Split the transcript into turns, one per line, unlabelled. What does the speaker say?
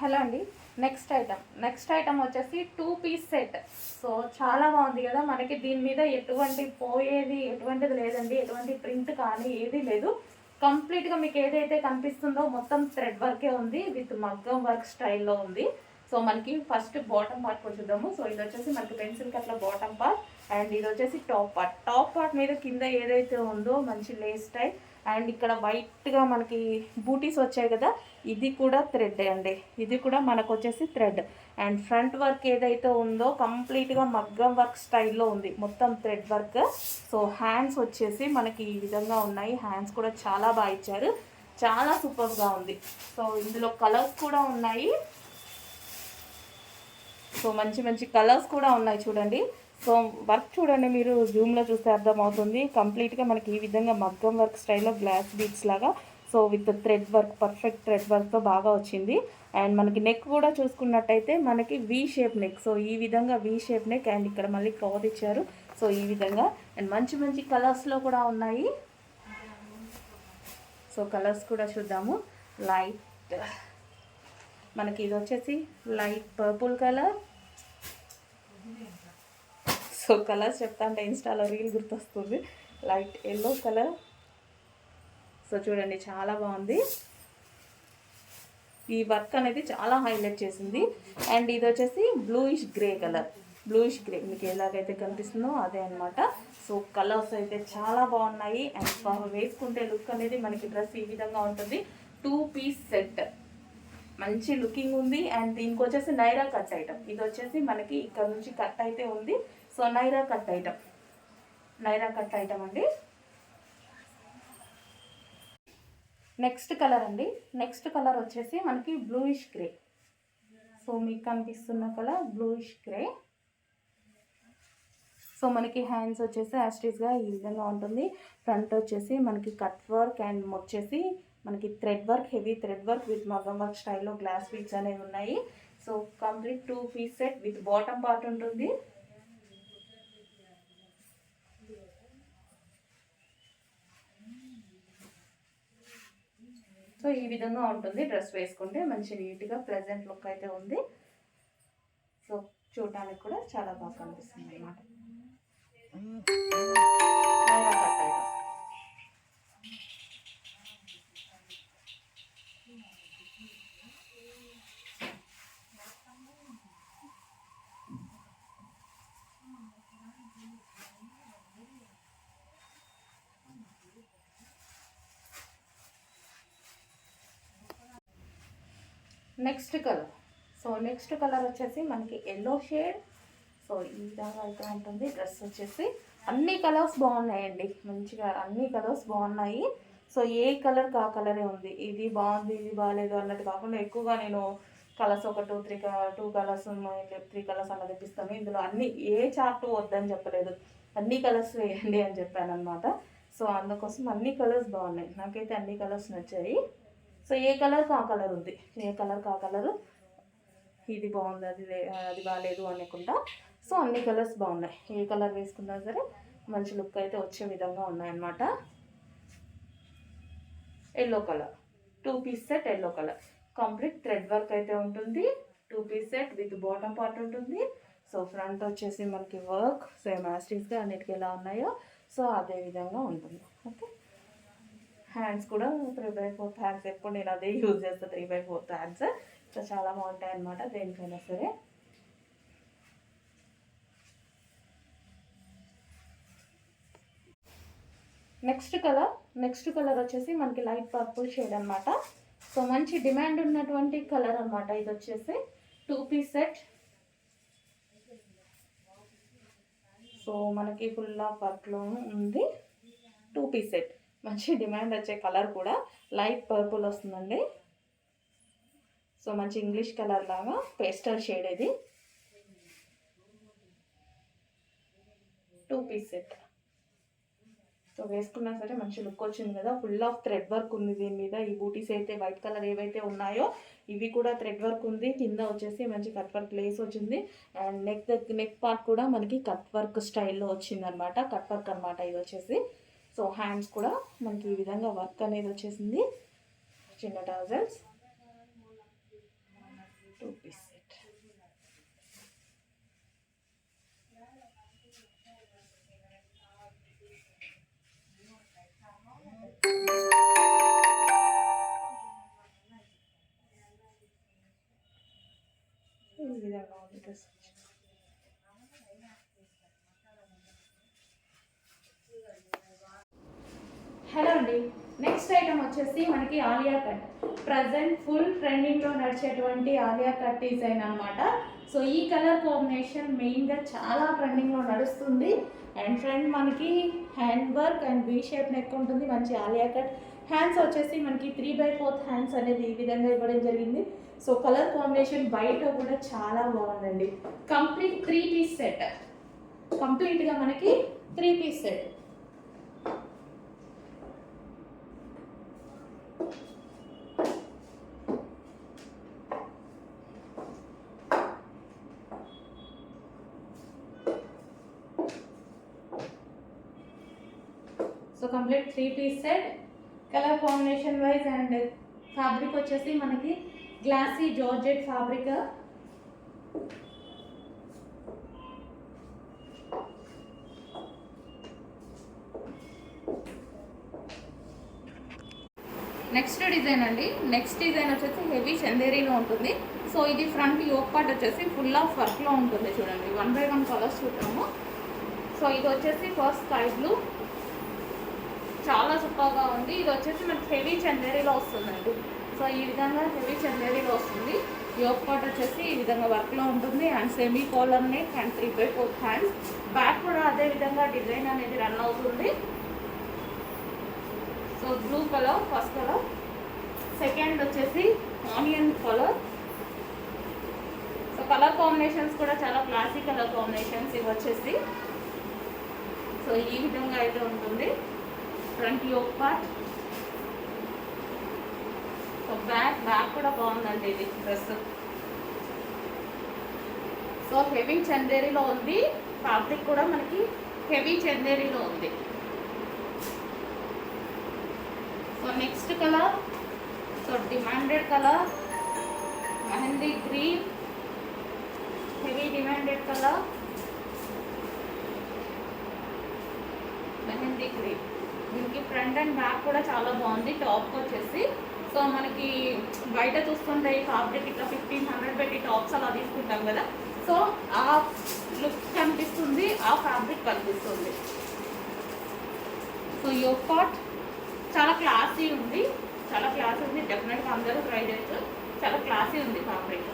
Hello అండి. Next item next item వచ్చేసి two piece set so చాలా బాగుంది కదా. మనకి దీని మీద ఎటువంటి పోయేది ఎటువంటిది లేదండి. ఎటువంటి ప్రింట్ కానీ ఏది లేదు. కంప్లీట్గా మీకు ఏదైతే కనిపిస్తుందో మొత్తం థ్రెడ్ వర్కే ఉంది. విత్ మగ్గం వర్క్ స్టైల్లో ఉంది. సో మనకి ఫస్ట్ బాటమ్ పార్ట్ కూడా చూద్దాము. సో ఇది వచ్చేసి మనకి పెన్సిల్ కట్ల బాటమ్ పార్ట్ అండ్ ఇది వచ్చేసి టాప్ పార్ట్ టాప్ పార్ట్ మీద కింద ఏదైతే ఉందో మంచి లేస్ స్టైల్ అండ్ ఇక్కడ వైట్గా మనకి బూటీస్ వచ్చాయి కదా ఇది కూడా థ్రెడ్ అండి. ఇది కూడా మనకు వచ్చేసి థ్రెడ్. అండ్ ఫ్రంట్ వర్క్ ఏదైతే ఉందో కంప్లీట్గా మగ్గం వర్క్ స్టైల్లో ఉంది. మొత్తం థ్రెడ్ వర్క్. సో హ్యాండ్స్ వచ్చేసి మనకి ఈ విధంగా ఉన్నాయి. హ్యాండ్స్ కూడా చాలా బాగా ఇచ్చారు. చాలా సూపర్గా ఉంది. సో ఇందులో కలర్స్ కూడా ఉన్నాయి. సో మంచి మంచి కలర్స్ కూడా ఉన్నాయి చూడండి. సో వర్క్ చూడండి మీరు జూమ్లో చూస్తే అర్థమవుతుంది. కంప్లీట్గా మనకి ఈ విధంగా మగ్గం వర్క్ స్టైల్లో గ్లాస్ బీడ్స్ లాగా so with thread work perfect thread వర్క్తో బాగా వచ్చింది. అండ్ మనకి నెక్ కూడా చూసుకున్నట్టయితే మనకి వీ షేప్ నెక్ సో ఈ విధంగా వీ షేప్ నెక్ అండ్ ఇక్కడ మళ్ళీ కవర్ ఇచ్చారు. సో ఈ విధంగా. అండ్ మంచి మంచి కలర్స్లో కూడా ఉన్నాయి. సో కలర్స్ కూడా చూద్దాము. లైట్ మనకి ఇది వచ్చేసి light purple colour so colours చెప్తా అంటే ఇన్స్టాలో రీల్ గుర్తొస్తుంది. Light yellow colour. సో చూడండి చాలా బాగుంది. ఈ వర్క్ అనేది చాలా హైలైట్ చేసింది. అండ్ ఇది వచ్చేసి bluish grey colour. Bluish grey. మీకు ఎలాగైతే కనిపిస్తుందో అదే అనమాట సో కలర్స్ అయితే చాలా బాగున్నాయి. అండ్ వేసుకుంటే లుక్ అనేది మనకి డ్రెస్ ఈ విధంగా ఉంటుంది. Two piece set. మంచి లుకింగ్ ఉంది అండ్ దీనికి వచ్చేసి నైరా కట్ ఐటమ్. ఇది వచ్చేసి మనకి ఇక్కడ నుంచి కట్ అయితే ఉంది. So Naira cut item. Naira cut item అండి. నెక్స్ట్ కలర్ అండి. నెక్స్ట్ కలర్ వచ్చేసి మనకి బ్లూయిష్ గ్రే. సో మీకు కనిపిస్తున్న కలర్ బ్లూయిష్ గ్రే. సో మనకి హ్యాండ్స్ వచ్చేసి యాస్టీస్గా ఈ విధంగా ఉంటుంది. ఫ్రంట్ వచ్చేసి మనకి కట్ వర్క్ అండ్ వచ్చేసి మనకి thread work heavy thread work with మగం work స్టైల్లో గ్లాస్ బీట్స్ అనేవి ఉన్నాయి. So complete two piece set with bottom part ఉంటుంది. సో ఈ విధంగా ఉంటుంది డ్రెస్ వేసుకుంటే. మంచి నీట్గా ప్లెజెంట్ లుక్ అయితే ఉంది. సో చూడటానికి కూడా చాలా బాగా కనిపిస్తుంది అన్నమాట. Next colour. So next colour వచ్చేసి మనకి ఎల్లో షేడ్ సో ఈ విధంగా అయితే ఉంటుంది. డ్రెస్ వచ్చేసి అన్ని కలర్స్ బాగున్నాయండి. మంచిగా అన్ని కలర్స్ బాగున్నాయి. సో ఏ కలర్ ఆ కలరే ఉంది? ఇది బాగుంది ఇది బాగాలేదు అన్నట్టు కాకుండా ఎక్కువగా నేను కలర్స్ ఒక two three two colours three colours అలా తెప్పిస్తాను. ఇందులో అన్ని ఏ చార్ట్ వద్దని చెప్పలేదు. అన్ని కలర్స్ వేయండి అని చెప్పాను అనమాట సో అందుకోసం అన్ని కలర్స్ బాగున్నాయి. నాకైతే అన్ని కలర్స్ నచ్చాయి. సో ఏ కలర్కి ఆ కలర్ ఉంది? ఏ కలర్కి ఆ కలర్? ఇది బాగుంది అది అది బాగాలేదు అనకుండా సో అన్ని కలర్స్ బాగున్నాయి. ఏ కలర్ వేసుకున్నా సరే మంచి లుక్ అయితే వచ్చే విధంగా ఉన్నాయన్నమాట. Yellow colour. Two piece set yellow colour. Complete thread work అయితే ఉంటుంది. Two piece set with bottom part ఉంటుంది. సో ఫ్రంట్ వచ్చేసి మనకి వర్క్ సేమ్ యాస్టిక్స్గా అన్నిటికీ ఎలా ఉన్నాయో సో అదే విధంగా ఉంటుంది. ఓకే? హ్యాండ్స్ కూడా త్రీ బై ఫోర్త్ హ్యాండ్స్ ఎప్పుడు నేను అదే యూజ్ చేస్తాను three by fourth hands so చాలా బాగుంటాయి అన్నమాట దేనికైనా సరే. నెక్స్ట్ కలర్ నెక్స్ట్ కలర్ వచ్చేసి మనకి లైట్ పర్పుల్ షేడ్ అనమాట సో మంచి డిమాండ్ ఉన్నటువంటి కలర్ అనమాట ఇది వచ్చేసి. Two piece set. సో మనకి ఫుల్ ఆఫ్ వర్క్లో ఉంది. Two piece set. మంచి డిమాండ్ వచ్చే కలర్ కూడా లైట్ పర్పుల్ వస్తుందండి. సో మంచి ఇంగ్లీష్ కలర్ లాగా పేస్టల్ షేడ్ ఇది. టూ పీస్ సెట్ సో వేసుకున్నా సరే మంచి లుక్ వచ్చింది కదా. ఫుల్ ఆఫ్ థ్రెడ్ వర్క్ ఉంది దీని మీద. ఈ బూటీస్ అయితే వైట్ కలర్ ఏవైతే ఉన్నాయో ఇవి కూడా థ్రెడ్ వర్క్ ఉంది. కింద వచ్చేసి మంచి కట్ వర్క్ లేస్ వచ్చింది. అండ్ నెక్ నెక్ పార్ట్ కూడా మనకి కట్ వర్క్ స్టైల్లో వచ్చింది అనమాట కట్ వర్క్ అనమాట ఇది వచ్చేసి. సో హ్యాండ్స్ కూడా మనకి ఈ విధంగా వర్క్ అనేది వచ్చేసింది. చిన్న ట్రౌజర్స్ టూ పీస్ సెట్ ఈ విధంగా ఉంది డ్రెస్ అండి నెక్స్ట్ ఐటమ్ వచ్చేసి మనకి ఆలియా కట్. ప్రజెంట్ ఫుల్ ట్రెండింగ్లో నడిచేటువంటి ఆలియా కట్ డిజైన్ అనమాట సో ఈ కలర్ కాంబినేషన్ మెయిన్గా చాలా ట్రెండింగ్లో నడుస్తుంది. అండ్ ఫ్రంట్ మనకి hand work and V shape neck ఉంటుంది. మంచి ఆలియా కట్. హ్యాండ్స్ వచ్చేసి మనకి త్రీ బై ఫోర్త్ హ్యాండ్స్ అనేది ఈ విధంగా ఇవ్వడం జరిగింది. సో కలర్ కాంబినేషన్ బయట కూడా చాలా బాగుందండి. కంప్లీట్ త్రీ పీస్ సెట్ కంప్లీట్గా మనకి three piece set complete three piece set colour combination wise and fabric వచ్చేసి మనకి glossy georgette fabric next design అండి. నెక్స్ట్ డిజైన్ వచ్చేసి హెవీ చందేరీలో ఉంటుంది. సో ఇది ఫ్రంట్ యోక్ పార్ట్ వచ్చేసి ఫుల్ ఆఫ్ వర్క్లో ఉంటుంది చూడండి. వన్ బై వన్ కలర్స్ చూద్దాము. సో ఇది వచ్చేసి ఫస్ట్ స్కై బ్లూ చాలా సూపర్గా ఉంది. ఇది వచ్చేసి మనకి హెవీ చందేరీలో వస్తుందండి. సో ఈ విధంగా హెవీ చందేరీలో వస్తుంది. యోక్ పార్ట్ వచ్చేసి ఈ విధంగా వర్క్లో ఉంటుంది. And semi collar neck and three by four hands. Back కూడా అదే విధంగా డిజైన్ అనేది రన్ అవుతుంది. So blue colour first colour. Second వచ్చేసి onion colour. So colour combinations కూడా చాలా క్లాసిక్ కలర్ కాంబినేషన్స్ ఇవి వచ్చేసి. సో ఈ విధంగా అయితే ఉంటుంది. Front yoke part. So back back కూడా బాగుందండి ఇది డ్రెస్. సో హెవీ చందేరీలో ఉంది. ఫ్యాబ్రిక్ కూడా మనకి హెవీ చందేరీలో ఉంది. So next colour so demanded colour mehndi green heavy demanded colour mehndi green దీనికి ఫ్రంట్ అండ్ బ్యాక్ కూడా చాలా బాగుంది టాప్ వచ్చేసి. సో మనకి బయట చూస్తుంటే ఈ ఫ్యాబ్రిక్ ఇట్లా ఫిఫ్టీన్ హండ్రెడ్ పెట్టి టాప్స్ అలా తీసుకుంటాం కదా. సో ఆ లుక్ కనిపిస్తుంది ఆ ఫ్యాబ్రిక్ కనిపిస్తుంది. సో యో పాట్ చాలా క్లాసీ ఉంది చాలా క్లాసీ ఉంది. డెఫినెట్గా అందరూ ట్రై చేయొచ్చు. చాలా క్లాసీ ఉంది ఫ్యాబ్రిక్